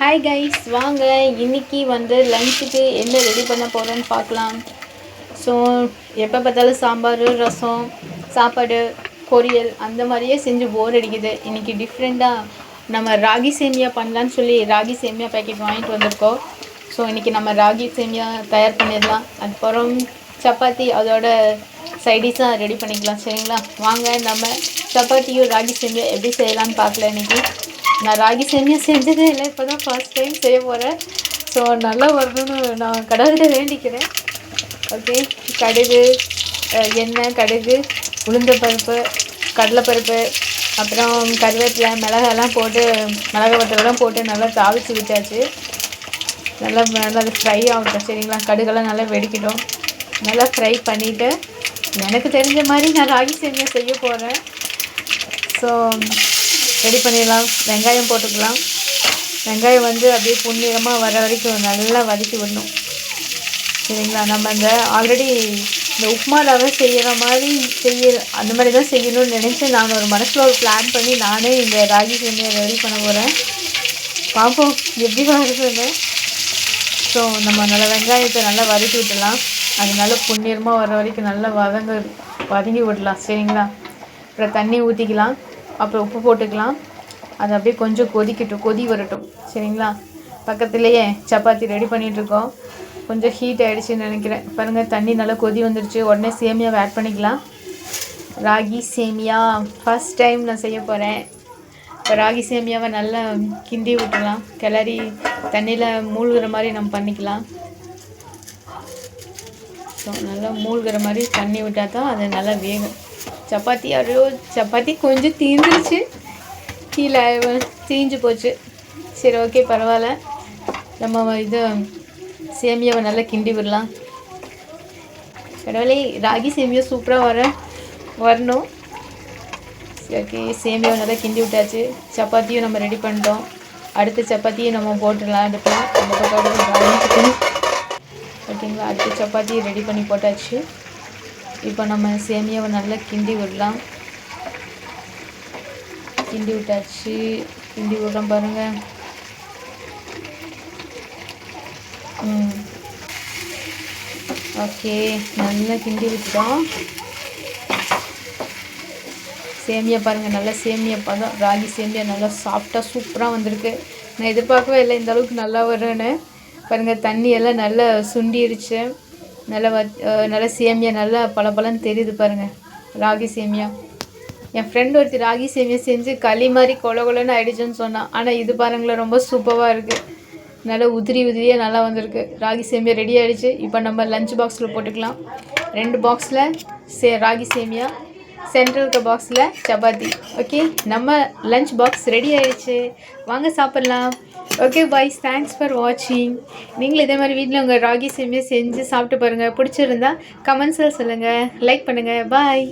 Hi guys வாங்க. இன்னைக்கு வந்து லஞ்சுக்கு என்ன ரெடி பண்ண போகிறேன்னு பார்க்கலாம். ஸோ எப்போ பார்த்தாலும் சாம்பார் ரசம் சாப்பாடு பொரியல் அந்த மாதிரியே செஞ்சு போர் அடிக்குது. இன்றைக்கி டிஃப்ரெண்ட்டாக நம்ம ராகி சேமியா பண்ணலான்னு சொல்லி ராகி சேமியா பேக்கெட் வாங்கிட்டு வந்திருக்கோம். ஸோ இன்றைக்கி நம்ம ராகி சேமியா தயார் பண்ணிடலாம். அதுக்கப்புறம் சப்பாத்தி அதோட சைடிஷாக ரெடி பண்ணிக்கலாம். சரிங்களா? வாங்க நம்ம சப்பாத்தியும் ராகி சேமியா எப்படி செய்யலான்னு பார்க்கல இன்னைக்கு. நான் ராகி சேமியா செஞ்சதே இல்லை இப்போ தான் ஃபர்ஸ்ட் டைம் செய்ய போகிறேன் ஸோ நல்லா வரணும்னு நான் கடவுள்கிட்ட வேண்டிக்கிறேன். ஓகே கடுகு எண்ணெய் கடுகு உளுந்த பருப்பு கடலைப்பருப்பு அப்புறம் கருவேப்பிலை மிளகாலாம் போட்டு மிளகா வத்தலாம் போட்டு நல்லா தாவிச்சு விட்டாச்சு. நல்லா நல்லா அது ஃப்ரை ஆகட்டும் சரிங்களா? கடுகெல்லாம் நல்லா வெடிக்கட்டும். நல்லா ஃப்ரை பண்ணிவிட்டு எனக்கு தெரிஞ்ச மாதிரி நான் ராகி சேமியா செய்ய போகிறேன் ஸோ ரெடி பண்ணிடலாம். வெங்காயம் போட்டுக்கலாம். வெங்காயம் வந்து அப்படியே புண்ணியமாக வர வரைக்கும் நல்லா வதக்கி விடணும். சரிங்களா? நம்ம அந்த ஆல்ரெடி இந்த உப்புமா ரவை செய்கிற மாதிரி செய்ய அந்த மாதிரி தான் செய்யணும்னு நினச்சி நான் ஒரு மனசில் ஒரு பிளான் பண்ணி நானே இந்த ராகி சேமியை ரெடி பண்ண போகிறேன் பார்ப்போம். எப்படி வருதுன்னு ஸோ நம்ம நல்லா வெங்காயத்தை நல்லா வதக்கி விட்டுடலாம். அது நல்லா புண்ணியமாக வர வரைக்கும் நல்லா வதங்க வதங்கி விடலாம். சரிங்களா? அப்புறம் தண்ணி ஊற்றிக்கலாம் அப்புறம் உப்பு போட்டுக்கலாம். அது அப்படியே கொஞ்சம் கொதிக்கட்டும். கொதி வரட்டும். சரிங்களா? பக்கத்துலேயே சப்பாத்தி ரெடி பண்ணிகிட்ருக்கோம் கொஞ்சம் ஹீட் ஆகிடுச்சின்னு நினைக்கிறேன். பாருங்கள் தண்ணி நல்லா கொதி வந்துடுச்சு உடனே சேமியாவை ஆட் பண்ணிக்கலாம். ராகி சேமியா. ஃபஸ்ட் டைம் நான் செய்ய போகிறேன் இப்போ ராகி சேமியாவை நல்லா கிண்டி விட்டுலாம் கிளறி தண்ணியில் மூழ்கிற மாதிரி நம்ம பண்ணிக்கலாம். ஸோ நல்லா மூழ்கிற மாதிரி தண்ணி விட்டால் தான் அது நல்லா வேகும். சப்பாத்தி அவ்வளோ சப்பாத்தி கொஞ்சம் தீர்ந்துருச்சு கீழே தீஞ்சு போச்சு. சரி ஓகே பரவாயில்ல. நம்ம இது சேமியாவை நல்லா கிண்டி விடலாம். கடவுளே ராகி சேமியா சூப்பராக வர வரணும். சரி ஓகே சேமியாவை நல்லா கிண்டி விட்டாச்சு. சப்பாத்தியும் நம்ம ரெடி பண்ணிட்டோம். அடுத்த சப்பாத்தியும் நம்ம போட்டுடலாம். அடுப்பில் அந்த பக்கம் ஓகேங்களா? அடுத்த சப்பாத்தியும் ரெடி பண்ணி போட்டாச்சு. இப்போ நம்ம சேமியாவை நல்லா கிண்டி விடலாம். கிண்டி விட்டாச்சு. கிண்டி விடுறோம் பாருங்கள் ஓகே நல்லா கிண்டி விட்டுட்டோம். சேமியா பாருங்கள் நல்லா சேமியா பதம் ராகி சேமியா நல்லா சாஃப்டாக சூப்பராக வந்திருக்கு. நான் எதிர்பார்க்கவே இல்லை இந்த அளவுக்கு நல்லா வரும்னு பாருங்கள் தண்ணி எல்லாம் நல்லா சுண்டிருச்சு. நல்லா வ நல்லா சேமியா நல்லா பளபளன்னு தெரியுது பாருங்கள் ராகி சேமியா. என் ஃப்ரெண்ட் ஒருத்தி ராகி சேமியா செஞ்சு களி மாதிரி கொல கொலன்னு ஆயிடுச்சுன்னு சொன்னான் ஆனால் இது பாருங்களேன் ரொம்ப சூப்பராக இருக்குது நல்லா உதிரி உதிரியாக நல்லா வந்திருக்கு. ராகி சேமியா ரெடி ஆகிடுச்சு இப்போ நம்ம லஞ்ச் பாக்ஸில் போட்டுக்கலாம். ரெண்டு பாக்ஸில் சே ராகி சேமியா சென்ட்ரல் இருக்க பாக்ஸில் சப்பாத்தி. ஓகே நம்ம லஞ்ச் பாக்ஸ் ரெடி ஆயிடுச்சு. வாங்க சாப்பிட்லாம். ஓகே பாய்ஸ் தேங்க்ஸ் ஃபார் வாட்சிங் நீங்களும் இதே மாதிரி வீட்டில் உங்கள் ராகி சேமியா செஞ்சு சாப்பிட்டு பாருங்கள் பிடிச்சிருந்தா கமெண்ட்ஸில் சொல்லுங்கள் லைக் பண்ணுங்கள் பாய்